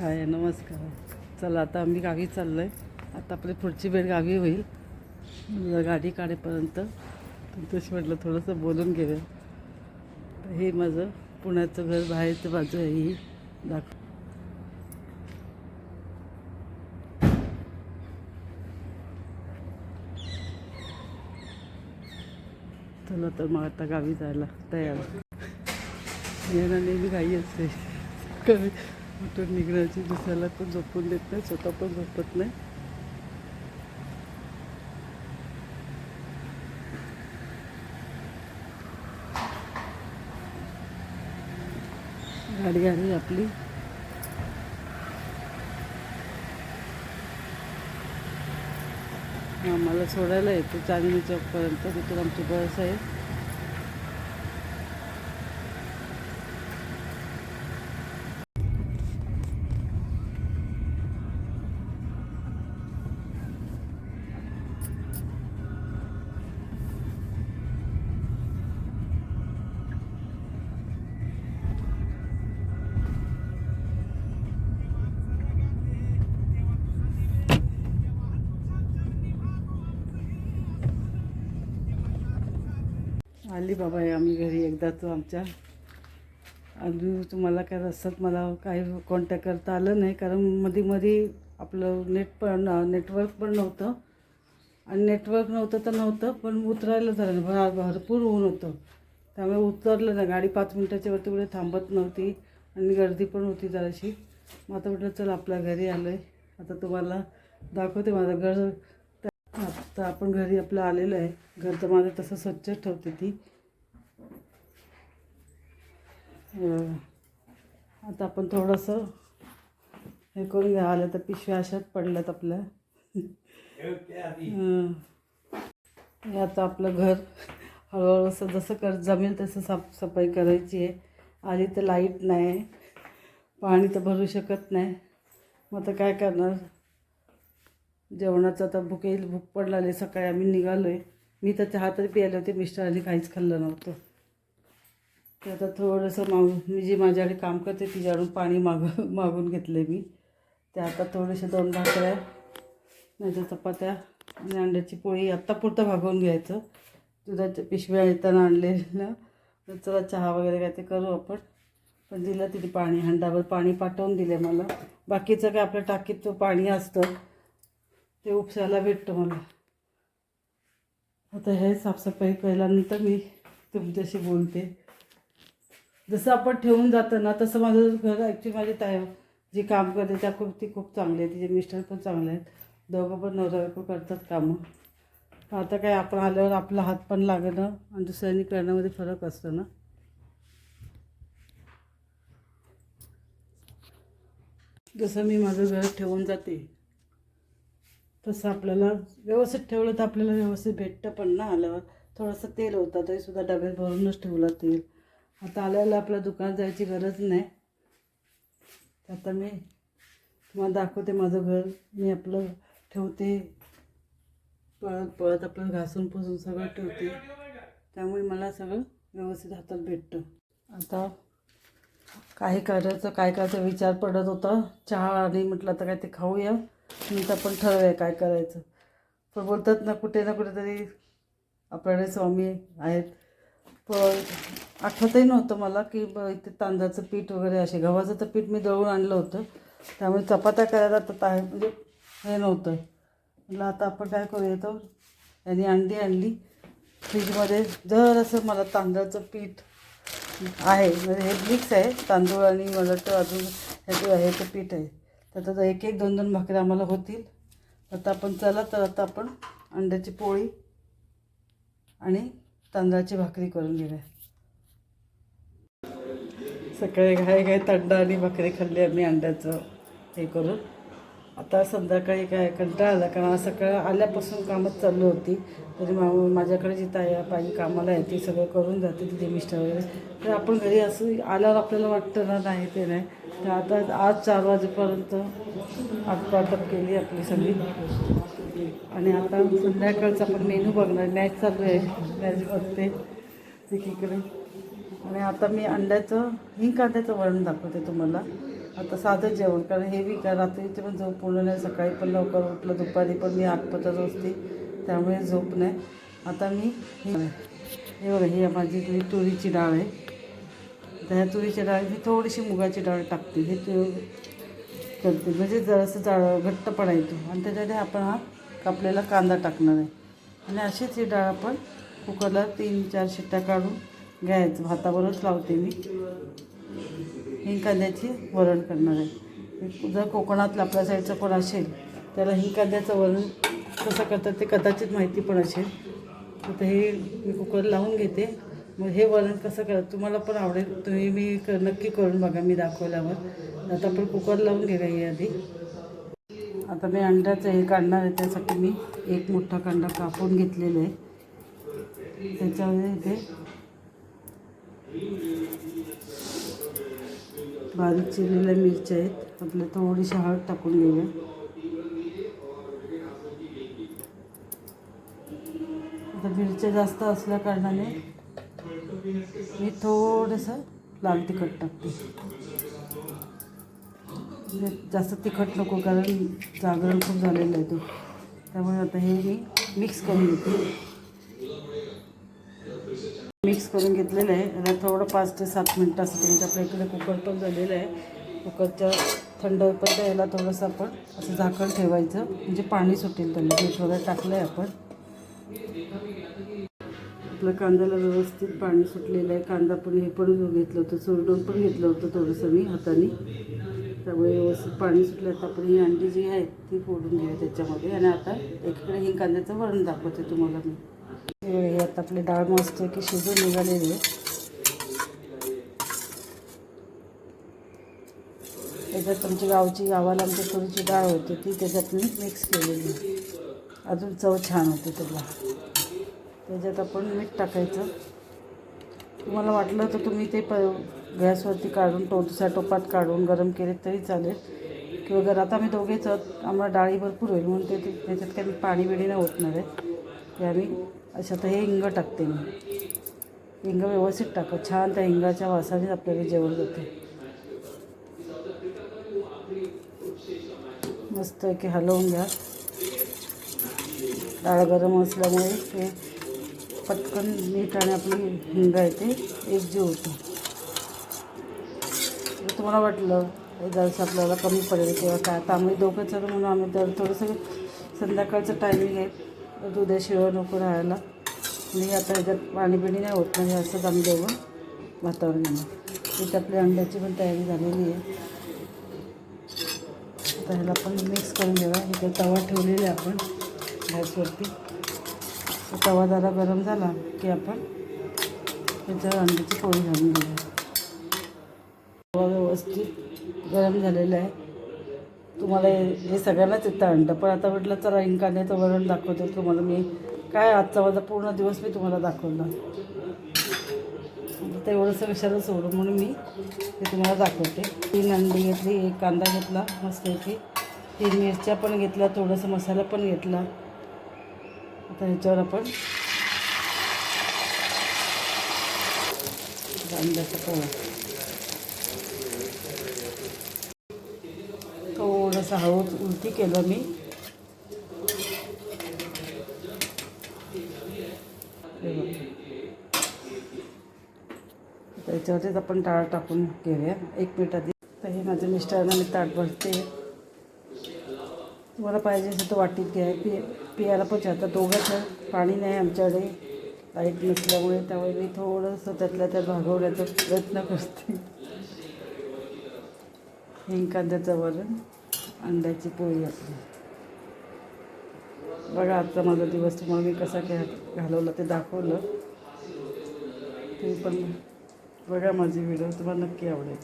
हाय नमस्कार. चला आता आम्ही गावी चाललो आहे आता आपली पुढची वेळ गावी होईल. गाडी काढेपर्यंत. तुमच्याशी म्हटलं थोडंसं बोलून घेऊया. तर हे माझं पुण्याचं घर बाहेरचं बाजू आहे ही. दाखव. चला तर मग आता गावी जायला तयार. यायला नेहमी घाई असते. कमी उठून निघण्याची दिसायला पण झोपून देत नाही स्वतः पण झोपत नाही. गाडी आली आपली. आम्हाला सोडायला येतो चांदणी चौकपर्यंत तिथून आमची बस आहे. आली बाबा आम्ही घरी एकदा तो आमच्या. अजून तुम्हाला काय रस्त्यात मला काही कॉन्टॅक्ट करता आलं नाही कारण मध्ये मध्ये आपलं नेट पण नेटवर्क पण नव्हतं. आणि नेटवर्क नव्हतं तर नव्हतं पण उतरायला झालं भर भरपूर ऊन होतं. त्यामुळे उतरलं ना गाडी पाच मिनटाच्या वरती कुठे थांबत नव्हती आणि गर्दी पण होती जराशी. मग आता म्हटलं चल आपल्या घरी आलो आहे आता तुम्हाला दाखवते माझं घर आता आपण घरी आपलं आलेलं आहे. घर तर माझं तसं स्वच्छ ठेवते ती. आता आपण थोडंसं हे करून घ्या. आलं तर पिशव्या अशाच पडल्यात आपल्या. हे आता आपलं घर हळूहळू असं जसं कर जमेल तसं साफसफाई करायची आहे. आधी तर लाइट नाही. पाणी तर भरू शकत नाही. मग आता काय करणार? जेवणाचं आता भूक येईल भूक पडलाली सकाळी आम्ही निघालो आहे मी तर चहा तरी प्यायले होते मिस्टरांनी काहीच खाल्लं नव्हतं. ते आता थोडंसं मागून मी जी माझ्याकडे काम करते तिच्याकडून पाणी माग मागून घेतले मी. ते आता थोडेसे दोन भाकऱ्या नाहीतर चपात्या आणि अंड्याची पोळी आत्ता पुरतं भागवून घ्यायचं. दुधाच्या पिशव्या येताना आणलेलं तर चला चहा वगैरे काय ते करू आपण. पण दिलं तिथे पाणी हंडाभर पाणी पाठवून दिले मला. बाकीचं काय आपल्या टाकीत पाणी असतं. ते उपसायला भेटतं मला. आता हे साफसफाई केल्यानंतर मी तुमच्याशी बोलते. जसं आपण ठेवून जातं ना तसं माझं घर ॲक्च्युली माझी ताय जी काम करते त्या खूप ती खूप चांगली आहे. तिचे मिस्टर पण चांगले आहेत. दोघं पण नवरा बायको करतात कामं. आता काय आपण आल्यावर आपला हात पण लागणं आणि दुसऱ्यांनी करण्यामध्ये फरक असतो ना. जसं मी माझं घर ठेवून जाते तसं आपल्याला व्यवस्थित ठेवलं तर आपल्याला व्यवस्थित भेटतं पण ना आल्यावर थोडंसं तेल होतं तरीसुद्धा डब्यात भरूनच ठेवलं तेल. आता आल्याला आपल्या दुकानात जायची गरज नाही. आता मी तुम्हाला दाखवते माझं घर. मी आपलं ठेवते. पळत पळत आपलं घासून पुसून सगळं ठेवते. त्यामुळे मला सगळं व्यवस्थित हातात भेटतं. आता काही करायचं काय करायचं विचार पडत होता. चहा आणि म्हटलं तर काय ते खाऊया. नंतर आपण ठरवूया काय करायचं. पण बोलतात ना कुठे ना कुठेतरी आपल्याकडे स्वामी आहेत. पण आठवतही नव्हतं मला की इथे तांदळाचं पीठ वगैरे असे गव्हाचं तर पीठ मी दळून आणलं होतं. त्यामुळे चपात्या करायला तर आहे म्हणजे हे नव्हतं. म्हटलं आता आपण काय करूया तर यांनी अंडी आणली. फ्रीजमध्ये जर असं मला तांदळाचं पीठ आहे. म्हणजे हे मिक्स आहे तांदूळ आणि मला तर अजून आहे ते पीठ आहे. तर आता एक एक दोन दोन भाकऱ्या आम्हाला होतील. आता आपण चला तर आता आपण अंड्याची पोळी आणि तांदळाची भाकरी करून घेऊया. सकाळी घाय घाय तांडा आणि भाकरी खाल्ली आम्ही अंड्याचं हे करून. आता संध्याकाळी काय कंटाळा आला कारण आज सकाळ आल्यापासून कामच चालू होती. तरी मा माझ्याकडे जी ताई बाई कामाला आहे ती सगळं करून जाते तिथे मिस्टर वगैरे. तर आपण घरी असं आल्यावर आपल्याला वाटतं ना नाही ते नाही. तर आता आज चार वाजेपर्यंत आटपाटप केली आपली सगळी आणि आता संध्याकाळचा आपण मेनू बघणार. मॅच चालू आहे. मॅच बघते एकीकडे. आणि आता मी अंड्याचं हिंग कांद्याचं वरण दाखवते तुम्हाला. आता साधं जेवण कारण हेवी का रात्रीची पण झोप पूर्ण नाही. सकाळी पण लवकर उठलं दुपारी पण मी आठपतच असते त्यामुळे झोप नाही. आता मी हे बघा ही माझी इथली तुरीची डाळ आहे. तर ह्या तुरीची डाळ मी थोडीशी मुगाची डाळ टाकते. हे तू करते. म्हणजे जरासं जाळ घट्टपणा येतो. आणि त्याच्यामध्ये आपण हा कापलेला कांदा टाकणार आहे. आणि अशीच ही डाळ आपण कुकरला तीन चार शिट्ट्या काढून घ्यायचं. भातावरच लावते मी. हिंग कांद्याची वरण करणार आहे. जर कोकणातलं आपल्या साईडचं कोण असेल त्याला हिंग कांद्याचं वरण कसं करतात ते कदाचित माहिती पण असेल. तर हे मी कुकर लावून घेते. मग हे वरण कसं करा तुम्हाला पण आवडेल. तुम्ही मी क नक्की करून बघा मी दाखवल्यावर. आता आपण कुकर लावून घेऊया हे आधी. आता मी अंड्याचं हे काढणार आहे त्यासाठी मी एक मोठा कांदा कापून घेतलेला आहे. त्याच्यामध्ये ते बारीक चिरलेल्या मिरच्या आहेत. आपल्या थोडीशी हळद टाकून घेऊया. आता मिरच्या जास्त असल्या कारणाने मी थोडंसं लाल तिखट टाकते. म्हणजे जास्त तिखट नको कारण जागरण खूप झालेलं आहे तो. त्यामुळे आता हे मी मिक्स करून घेते. मिक्स करून घेतलेलं आहे. आता थोडं पाच ते सात मिनटासाठी म्हणजे आपल्या इकडे कुकर पण झालेलं आहे. कुकरच्या थंड पण द्यायला थोडंसं आपण असं झाकण ठेवायचं. म्हणजे पाणी सुटेल त्यांना. मीठ वगैरे टाकलं आहे आपण. आपल्या कांद्याला व्यवस्थित पाणी सुटलेलं आहे. कांदा पण हे पण घेतलं होतं. चुरडून पण घेतलं होतं थोडंसं मी हाताने. त्यामुळे व्यवस्थित पाणी सुटलं. तर आपण ही अंडी जी आहे ती फोडून घेऊया त्याच्यामध्ये. आणि आता एकीकडे ही कांद्याचं वरण दाखवते तुम्हाला मी. हे आता आपली डाळ मस्त की शिजून निघालेली आहे. त्याच्यात तुमची गावची गावाला आमच्या तुरीची डाळ होती ती त्याच्यात मी मिक्स केलेली अजून चव छान होते त्याला त्याच्यात आपण मीठ टाकायचं. तुम्हाला वाटलं तर तुम्ही ते प गॅसवरती काढून टो दुसऱ्या टोपात काढून गरम केले तरी चालेल. किंवा घरात आता आम्ही दोघेच आम्हाला डाळी भरपूर होईल म्हणून ते त्याच्यात काही पाणी बिणी नाही होत नाही ते आम्ही अशा तर हे हिंग टाकते मी. हिंग व्यवस्थित टाका. छान त्या हिंगाच्या वासाने आपल्याला जेवण जाते मस्त की हलवून घ्या. डाळ गरम असल्यामुळे ते पटकन नीट आणि आपली हिंग आहे ते एकजीव होते. तुम्हाला वाटलं जरासं आपल्याला कमी पडेल किंवा काय. आता आम्ही दोघं आहोत म्हणून आम्ही तर थोडंसं संध्याकाळचं टायमिंग आहे. दुधाशिवाय नको राहायला आणि आता ह्याच्यात पाणी बिणी नाही होत नाही असंच आम्ही दोघं वातावरण घेणार इथे आपल्या अंड्याची पण तयारी झालेली आहे. आता ह्याला पण मिक्स करून घ्यावा इथे तवा ठेवलेला आहे आपण गॅसवरती. तवा जरा गरम झाला की आपण त्याच्यावर अंड्याची पोळी घालून घेऊया. तवा व्यवस्थित गरम झालेला आहे. तुम्हाला हे सगळ्यांनाच येतं आणतं. पण आता म्हटलं चला तर वरण दाखवते तुम्हाला. मी काय आजचा माझा पूर्ण दिवस मी तुम्हाला दाखवला आता तेवढंसं कशाला सोडून म्हणून मी ते तुम्हाला दाखवते. तीन अंडी घेतली एक कांदा घेतला मस्तपैकी तीन मिरच्या पण घेतल्या थोडंसं मसाला पण घेतला. आता ह्याच्यावर आपण अंड्याचा पोळा. असं हळूच उलटी केलं मी. त्याच्यावरतीच आपण टाळ टाकून घेऊया. एक मिनिट आधी. तर हे माझ्या मिस्टरांना मी ताट भरते. तुम्हाला पाहिजे असेल तर वाटीत घ्या. पि पियाला पण आता दोघंच पाणी नाही आमच्याकडे. लाइट नसल्यामुळे त्यामुळे मी थोडंसं त्यातल्या त्यात भागवण्याचा प्रयत्न करते. हिंग कांद्याचं वरण अंड्याची पोळी आपली बघा आजचा माझा दिवस. तुम्हाला मी कसा काय घालवला ते दाखवलं. ते पण बघा माझी व्हिडिओ तुम्हाला नक्की आवडेल.